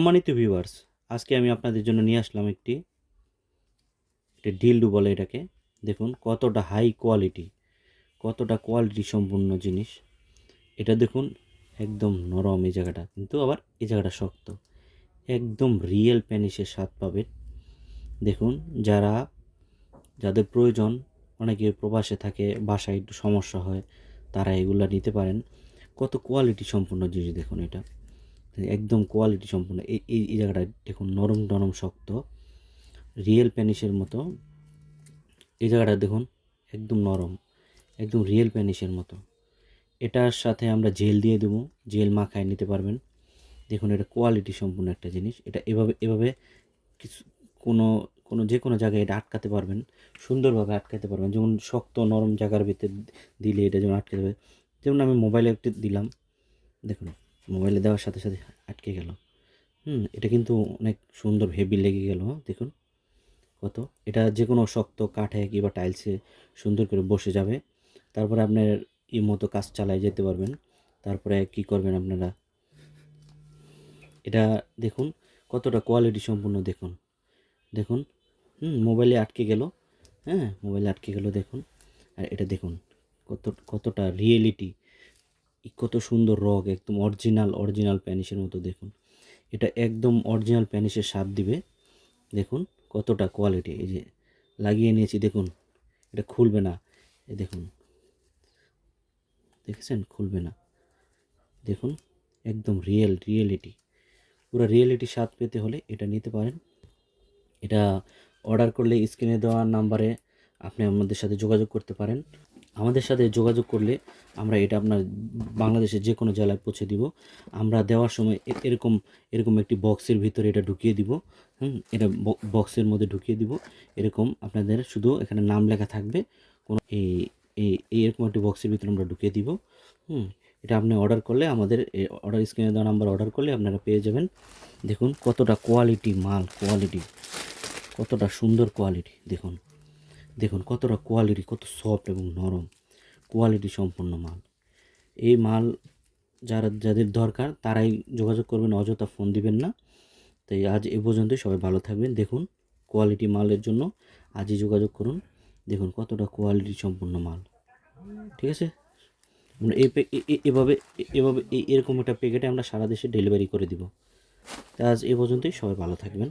সম্মানিত ভিউয়ার্স আজকে আমি আপনাদের জন্য নিয়ে আসলাম একটি এটা ডিলডু বলে এটাকে। দেখুন কতটা হাই কোয়ালিটি কতটা কোয়ালিটি সম্পূর্ণ জিনিস। এটা দেখুন একদম নরম এই জায়গাটা, কিন্তু আবার এই জায়গাটা শক্ত। একদম রিয়েল প্যানিসের স্বাদ পাবেন। দেখুন যারা, যাদের প্রয়োজন, অনেকে প্রবাসে থাকে, বাসায় একটু সমস্যা হয়, তারা এগুলো নিতে পারেন। কত কোয়ালিটি সম্পূর্ণ জিনিস দেখুন এটা। একদম কোয়ালিটি সম্পূর্ণ। এই এই জায়গাটা দেখুন নরম নরম শক্ত রিয়েল প্যানিসের মতো। এই জায়গাটা দেখুন একদম নরম, একদম রিয়েল প্যানিসের মতো। এটার সাথে আমরা জেল দিয়ে দেবো জেল মাখায় নিতে পারবেন। দেখুন এটা কোয়ালিটি সম্পূর্ণ একটা জিনিস। এটা এভাবে এভাবে কিছু, কোনো কোনো যে কোনো জায়গায় এটা আটকাতে পারবেন, সুন্দরভাবে আটকাতে পারবেন। যেমন শক্ত, নরম জায়গার ভিতরে দিলে এটা যেমন আটকে যাবে। যেমন আমি মোবাইলে একটি দিলাম, দেখুন মোবাইলে দেওয়ার সাথে সাথে আটকে গেল। হুম, এটা কিন্তু অনেক সুন্দর হেভি লেগে গেল দেখুন। কত? এটা যে কোনো শক্ত কাঠে কিংবা টাইলসে সুন্দর করে বসে যাবে। তারপরে আপনার এই মতো কাজ চালায় যেতে পারবেন। তারপরে কি করবেন আপনারা? এটা দেখুন, কতটা কোয়ালিটি সম্পূর্ণ দেখুন। দেখুন, হুম মোবাইলে আটকে গেল। হ্যাঁ মোবাইলে আটকে গেল, দেখুন। আর এটা দেখুন, কত, কতটা রিয়েলিটি কত সুন্দর রগ একদম অরিজিনাল অরিজিনাল প্যানিসের মতো দেখুন। এটা একদম অরিজিনাল প্যানিসের স্বাদ দিবে। দেখুন কতটা কোয়ালিটি এই যে লাগিয়ে নিয়েছি, দেখুন। এটা খুলবে না, এই দেখুন। দেখেছেন? খুলবে না। দেখুন, একদম রিয়েল রিয়েলিটি পুরো রিয়েলিটি স্বাদ পেতে হলে এটা নিতে পারেন। এটা অর্ডার করলে স্ক্রিনে দেওয়া নাম্বারে আপনি আমাদের সাথে যোগাযোগ করতে পারেন। আমাদের সাথে যোগাযোগ করলে আমরা এটা আপনার বাংলাদেশের যে কোনো জেলায় পৌঁছে দিব। আমরা দেওয়ার সময় এরকম এরকম একটি বক্সের ভিতরে এটা ঢুকিয়ে দিব। হুম, এটা বক্সের মধ্যে ঢুকিয়ে দিব। এরকম আপনাদের শুধু এখানে নাম লেখা থাকবে। কোনো এই এই এরকম একটি বক্সের ভিতরে আমরা ঢুকিয়ে দিব। হুম, এটা আপনি অর্ডার করলে আমাদের অর্ডার স্ক্রিনে দেওয়া নাম্বার অর্ডার করলে আপনারা পেয়ে যাবেন। দেখুন কতটা কোয়ালিটি মাল কোয়ালিটি কতটা সুন্দর কোয়ালিটি দেখুন। দেখুন, কতটা কোয়ালিটি কত সফট এবং নরম কোয়ালিটি সম্পন্ন মাল। এই মাল যারা, যাদের দরকার, তারাই যোগাযোগ করবেন, অযথা ফোন দিবেন না। তাই আজ এ পর্যন্তই, সবাই ভালো থাকবেন। দেখুন কোয়ালিটি মালের জন্য আজই যোগাযোগ করুন। দেখুন, কতটা কোয়ালিটি সম্পন্ন মাল। ঠিক আছে? এভাবে এভাবে এরকম একটা প্যাকেটে আমরা সারা দেশে ডেলিভারি করে দিব। তা আজ এ পর্যন্তই, সবাই ভালো থাকবেন।